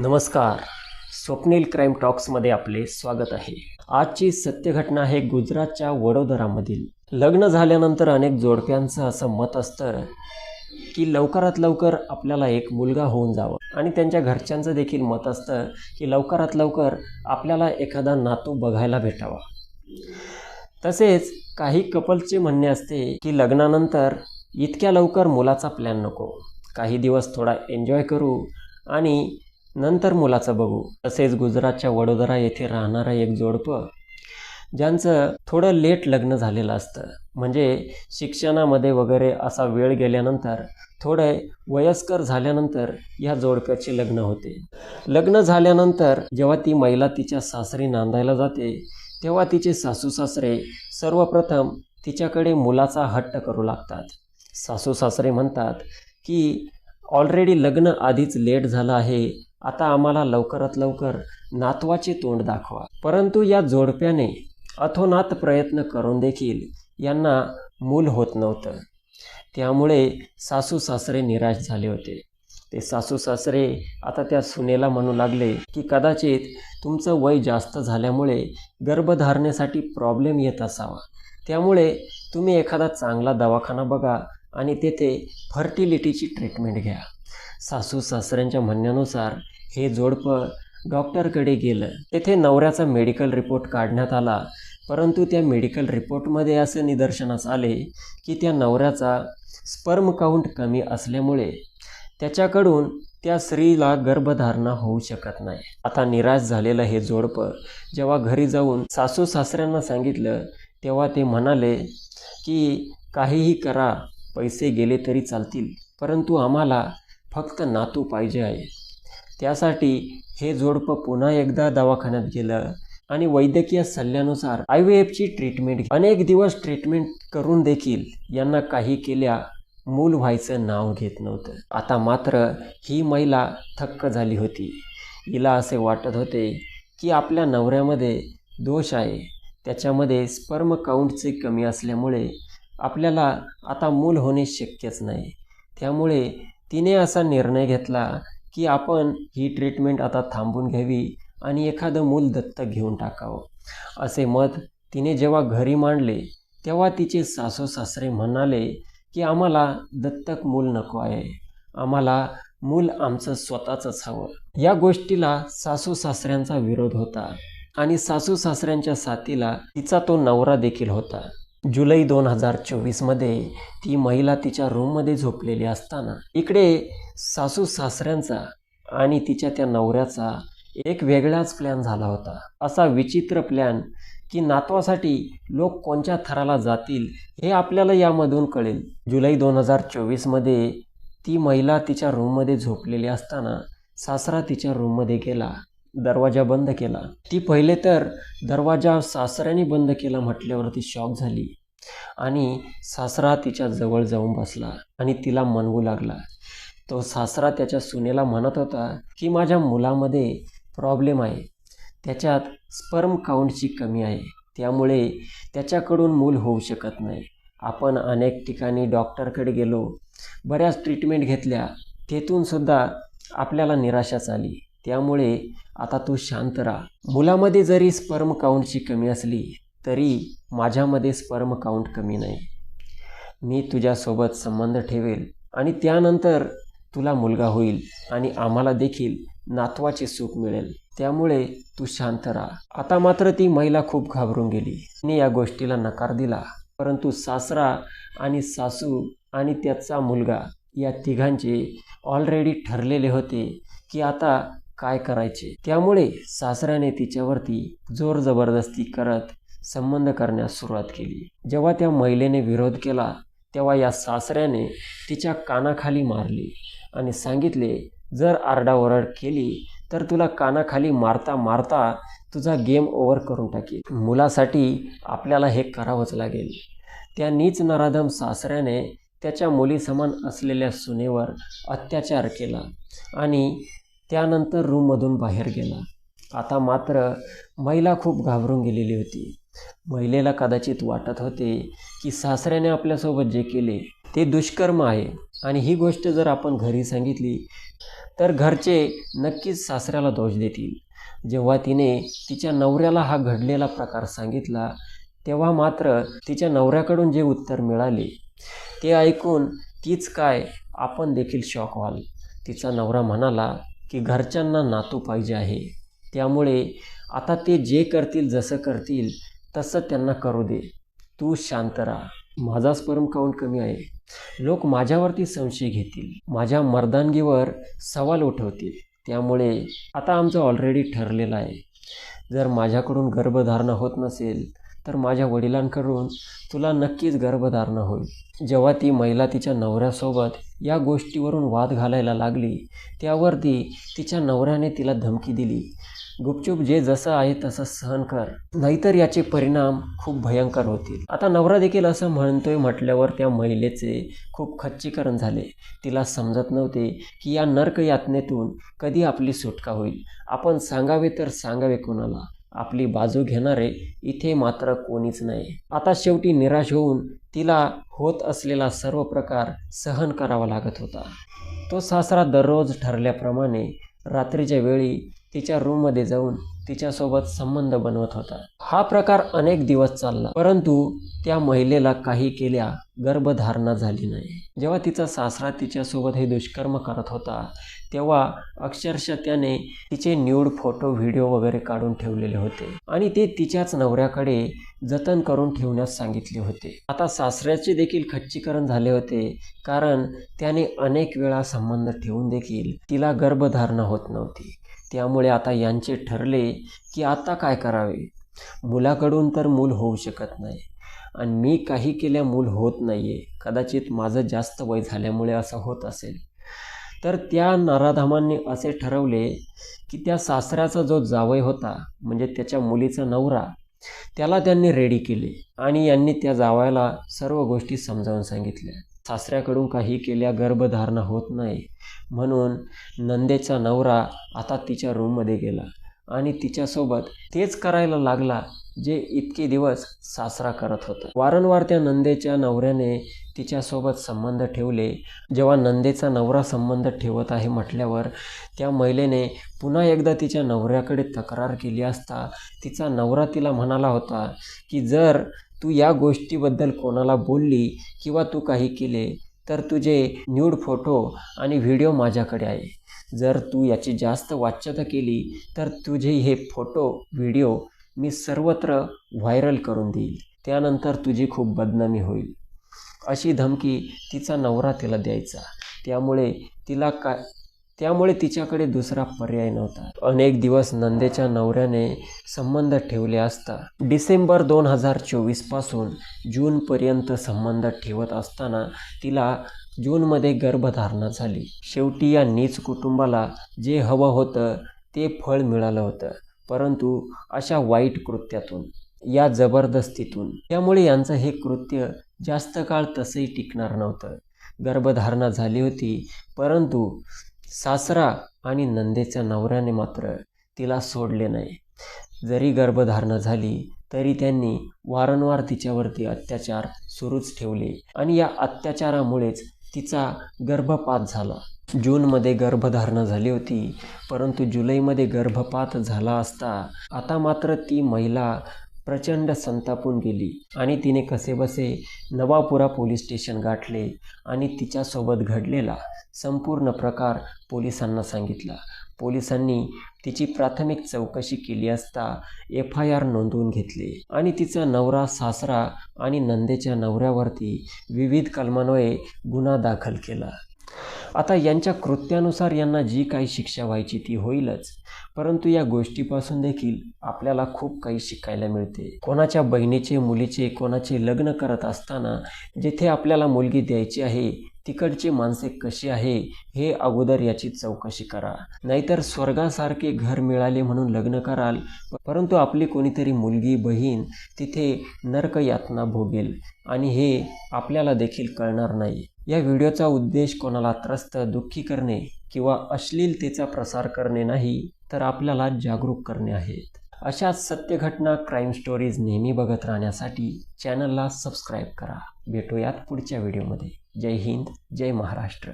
नमस्कार. स्वप्नील क्राईम टॉक्समध्ये आपले स्वागत आहे. आजची सत्यघटना आहे गुजरातच्या वडोदरामधील. लग्न झाल्यानंतर अनेक जोडप्यांचं असं मत असतं की लवकरात लवकर आपल्याला एक मुलगा होऊन जावं. आणि त्यांच्या घरच्यांचं देखील मत असतं की लवकरात लवकर आपल्याला एखादा नातू बघायला भेटावा. तसेच काही कपल्सचे म्हणणे असते की लग्नानंतर इतक्या लवकर मुलाचा प्लॅन नको. काही दिवस थोडा एन्जॉय करू आणि नंतर मुलाचं बघू. तसेच गुजरातच्या वडोदरा येथे राहणारं एक जोडपं ज्यांचं थोडं लेट लग्न झालेलं असतं. म्हणजे शिक्षणामध्ये वगैरे असा वेळ गेल्यानंतर थोडे वयस्कर झाल्यानंतर या जोडप्याचे लग्न होते. लग्न झाल्यानंतर जेव्हा ती महिला तिच्या सासरी नांदायला जाते तेव्हा तिचे सासू सासरे सर्वप्रथम तिच्याकडे मुलाचा हट्ट करू लागतात. सासू सासरे म्हणतात की ऑलरेडी लग्न आधीच लेट झालं आहे आता आम्हाला लवकरात लवकर नातवाचे तोंड दाखवा. परंतु या जोडप्याने अथोनात प्रयत्न करून देखील यांना मूल होत नव्हतं. त्यामुळे सासू सासरे निराश झाले होते. ते सासू सासरे आता त्या सुनेला म्हणू लागले की कदाचित तुमचं वय जास्त झाल्यामुळे गर्भधारणेसाठी प्रॉब्लेम येत असावा. त्यामुळे तुम्ही एखादा चांगला दवाखाना बघा आणि तेथे फर्टिलिटीची ट्रीटमेंट घ्या. सासू सासऱ्यांच्या म्हणण्यानुसार हे जोडपं डॉक्टरकडे गेलं. तेथे नवऱ्याचा मेडिकल रिपोर्ट काढण्यात आला. परंतु त्या मेडिकल रिपोर्टमध्ये असं निदर्शनास आले की त्या नवऱ्याचा स्पर्म काउंट कमी असल्यामुळे त्याच्याकडून त्या स्त्रीला गर्भधारणा होऊ शकत नाही. आता निराश झालेलं हे जोडपं जेव्हा घरी जाऊन सासू सासऱ्यांना सांगितलं तेव्हा ते म्हणाले की काहीही करा पैसे गेले तरी चालतील. परंतु आम्हाला फक्त नातू पाहिजे आहे. त्यासाठी हे जोडपं पुन्हा एकदा दवाखान्यात गेलं आणि वैद्यकीय सल्ल्यानुसार आय व्ही एफची ट्रीटमेंट अनेक दिवस ट्रीटमेंट करून देखील यांना काही केल्या मूल व्हायचं नाव घेत नव्हतं. आता मात्र ही महिला थक्क झाली होती. हिला असे वाटत होते की आपल्या नवऱ्यामध्ये दोष आहे. त्याच्यामध्ये स्पर्म काउंटचे कमी असल्यामुळे आपल्याला आता मूल होणे शक्यच नाही. त्यामुळे तिने असा निर्णय घेतला की आपण ही ट्रीटमेंट आता थांबून घ्यावी आणि एखादं मूल दत्तक घेऊन टाकावं. असे मत तिने जेव्हा घरी मांडले तेव्हा तिचे सासू सासरे म्हणाले की आम्हाला दत्तक मूल नको आहे. आम्हाला मूल आमचं स्वतःचंच हवं. या गोष्टीला सासू सासऱ्यांचा विरोध होता आणि सासू सासऱ्यांच्या साथीला तिचा तो नवरा देखील होता. जुलै दोन हजार चोवीसमध्ये ती महिला तिच्या रूममध्ये झोपलेली असताना इकडे सासू सासऱ्यांचा आणि तिच्या त्या नवऱ्याचा एक वेगळाच प्लॅन झाला होता. असा विचित्र प्लॅन की नातवासाठी लोक कोणत्या थराला जातील हे आपल्याला यामधून कळेल. जुलै दोन हजार चोवीसमध्ये ती महिला तिच्या रूममध्ये झोपलेली असताना सासरा तिच्या रूममध्ये गेला. दरवाजा बंद केला. ती पहिले तर दरवाजा सासऱ्याने बंद केला म्हटल्यावरती शॉक झाली. आणि सासरा तिच्या जवळ जाऊन बसला आणि तिला म्हणवू लागला. तो सासरा त्याच्या सुनेला म्हणत होता की माझ्या मुलामध्ये प्रॉब्लेम आहे. त्याच्यात स्पर्म काउंटची कमी आहे. त्यामुळे त्याच्याकडून मूल होऊ शकत नाही. आपण अनेक ठिकाणी डॉक्टरकडे गेलो. बऱ्याच ट्रीटमेंट घेतल्या. तेथूनसुद्धा आपल्याला निराशाच आली. त्यामुळे आता तू शांत राहा. मुलामध्ये जरी स्पर्म काउंटची कमी असली तरी माझ्यामध्ये स्पर्म काउंट कमी नाही. मी तुझ्यासोबत संबंध ठेवेल आणि त्यानंतर तुला मुलगा होईल आणि आम्हाला देखील नातवाचे सुख मिळेल. त्यामुळे तू शांत राहा. आता मात्र ती महिला खूप घाबरून गेली. तिने या गोष्टीला नकार दिला. परंतु सासरा आणि सासू आणि त्याचा मुलगा या तिघांचे ऑलरेडी ठरलेले होते की आता काय करायचे? त्यामुळे सासऱ्याने तिच्यावरती जोर जबरदस्ती करत संबंध करण्यास सुरुवात केली. जेव्हा त्या महिलेने विरोध केला तेव्हा या सासऱ्याने तिच्या कानाखाली मारली आणि सांगितले जर आरडाओरड केली तर तुला कानाखाली मारता मारता तुझा गेम ओव्हर करून टाकेल. मुलासाठी आपल्याला हे करावंच लागेल. त्या नीच नराधम सासऱ्याने त्याच्या मुलीसमान असलेल्या सुनेवर अत्याचार केला आणि त्यानंतर रूममधून बाहेर गेला. आता मात्र महिला खूप घाबरून गेलेली होती. महिलेला कदाचित वाटत होते की सासऱ्याने आपल्यासोबत जे केले ते दुष्कर्म आहे आणि ही गोष्ट जर आपण घरी सांगितली तर घरचे नक्कीच सासऱ्याला दोष देतील. जेव्हा तिने तिच्या नवऱ्याला हा घडलेला प्रकार सांगितला तेव्हा मात्र तिच्या नवऱ्याकडून जे उत्तर मिळाले ते ऐकून तीच काय आपण देखील शॉक व्हाल. तिचा नवरा म्हणाला की घरच्यांना नातू पाहिजे आहे. त्यामुळे आता ते जे करतील जसं करतील तसं त्यांना करू दे. तू शांत राहा. माझा स्पर्म काउंट कमी आहे. लोक माझ्यावरती संशय घेतील. माझ्या मर्दानगीवर सवाल उठवतील. त्यामुळे आता आमचं ऑलरेडी ठरलेलं आहे. जर माझ्याकडून गर्भधारणा होत नसेल तर माझ्या वडिलांकडून तुला नक्कीच गर्भधारणा होईल. जेव्हा ती महिला तिच्या नवऱ्यासोबत या गोष्टीवरून वाद घालायला लागली त्यावरती तिच्या नवऱ्याने तिला धमकी दिली. गुपचूप जे जसं आहे तसं सहन कर नाहीतर याचे परिणाम खूप भयंकर होतील. आता नवरा देखील असं म्हणतोय म्हटल्यावर त्या महिलेचे खूप खच्चीकरण झाले. तिला समजत नव्हते की या नर्क यातनेतून कधी आपली सुटका होईल. आपण सांगावे तर सांगावे कोणाला. आपली बाजू घेणारे इथे मात्र कोणीच नाही. आता शेवटी निराश होऊन तिला होत असलेला सर्व प्रकार सहन करावा लागत होता. तो सासरा दररोज ठरल्याप्रमाणे रात्रीच्या वेळी तिच्या रूममध्ये जाऊन तिच्यासोबत संबंध बनवत होता. हा प्रकार अनेक दिवस चालला परंतु त्या महिलेला काही केल्या गर्भधारणा झाली नाही. जेव्हा तिचा सासरा तिच्यासोबत हे दुष्कर्म करत होता तेव्हा अक्षरशः त्याने तिचे न्यूड फोटो व्हिडिओ वगैरे काढून ठेवलेले होते आणि ते तिच्याच नवऱ्याकडे जतन करून ठेवण्यास सांगितले होते. आता सासऱ्याचे देखील खच्चीकरण झाले होते कारण त्याने अनेक वेळा संबंध ठेवून देखील तिला गर्भधारणा होत नव्हती. त्यामुळे आता यांचे ठरले की आता काय करावे? मुलाकडून तर मूल होऊ शकत नाही आणि मी काही केल्या मूल होत नाही आहे कदाचित माझं जास्त वय झाल्यामुळे असं होत असेल. तर त्या नाराधामांनी असे ठरवले की त्या सासऱ्याचा जो जावई होता म्हणजे त्याच्या मुलीचा नवरा त्याला त्यांनी रेडी केले आणि यांनी त्या जावयाला सर्व गोष्टी समजावून सांगितल्या. सासऱ्याकडून काही केल्या गर्भधारणा होत नाही. म्हणून नंदेचा नवरा आता तिच्या रूममध्ये गेला. आणि तिच्यासोबत तेच करायला लागला जे इतके दिवस सासरा करत होता. वारंवार त्या नंदेच्या नवऱ्याने तिच्यासोबत संबंध ठेवले. जेव्हा नंदेचा नवरा संबंध ठेवत आहे म्हटल्यावर त्या महिलेने पुन्हा एकदा तिच्या नवऱ्याकडे तक्रार केली असता तिचा नवरा तिला म्हणाला होता की जर तू या गोष्टीबद्दल कोणाला बोलली किंवा तू काही केले तर तुझे न्यूड फोटो आणि व्हिडिओ माझ्याकडे आहे. जर तू याची जास्त वाच्यता केली तर तुझे हे फोटो व्हिडिओ मी सर्वत्र व्हायरल करून देईल. त्यानंतर तुझी खूप बदनामी होईल. अशी धमकी तिचा नवरा तिला द्यायचा. त्यामुळे तिला काय त्यामुळे तिच्याकडे दुसरा पर्याय नव्हता. अनेक दिवस नंदेच्या नवऱ्याने संबंध ठेवले असता डिसेंबर दोन हजार चोवीसपासून जूनपर्यंत संबंध ठेवत असताना तिला जूनमध्ये गर्भधारणा झाली. शेवटी या नीच कुटुंबाला जे हवं होतं ते फळ मिळालं होतं परंतु अशा वाईट कृत्यातून या जबरदस्तीतून. त्यामुळे यांचं हे कृत्य जास्त काळ तसंही टिकणार नव्हतं. गर्भधारणा झाली होती परंतु सासरा आणि नंदेच्या नवऱ्याने मात्र तिला सोडले नाही. जरी गर्भधारणा झाली तरी त्यांनी वारंवार तिच्यावरती अत्याचार सुरूच ठेवले आणि या अत्याचारामुळेच तिचा गर्भपात झाला. जूनमध्ये गर्भधारणा झाली होती परंतु जुलैमध्ये गर्भपात झाला असता आता मात्र ती महिला प्रचंड संतापून गेली आणि तिने कसेबसे नवापुरा पोलीस स्टेशन गाठले आणि तिच्यासोबत घडलेला संपूर्ण प्रकार पोलिसांना सांगितला. पोलिसांनी तिची प्राथमिक चौकशी केली असता एफ आय आर नोंदवून घेतले आणि तिचा नवरा सासरा आणि नंदेच्या नवऱ्यावरती विविध कलमान्वये गुन्हा दाखल केला. आता यांच्या कृत्यानुसार यांना जी काही शिक्षा व्हायची ती होईलच. परंतु या गोष्टीपासून देखील आपल्याला खूप काही शिकायला मिळते. कोणाच्या बहिणीचे मुलीचे कोणाचे लग्न करत असताना जिथे आपल्याला मुलगी द्यायची आहे तिकडची माणसे कशी आहे हे अगोदर याची चौकशी करा. नाहीतर स्वर्गासारखे घर मिळाले म्हणून लग्न कराल. परंतु आपली कोणीतरी मुलगी बहीण तिथे नर्क यातना भोगेल आणि हे आपल्याला देखील कळणार नाही. या व्हिडिओचा उद्देश कोणाला त्रस्त दुःखी करणे किंवा अश्लीलतेचा प्रसार करणे नाही तर आपल्याला जागरूक करणे आहेत. अशाच सत्य घटना क्राईम स्टोरीज नेहमी बघत राहण्यासाठी चॅनलला सबस्क्राईब करा. भेटूयात पुढच्या व्हिडिओमध्ये. जय हिंद जय महाराष्ट्र.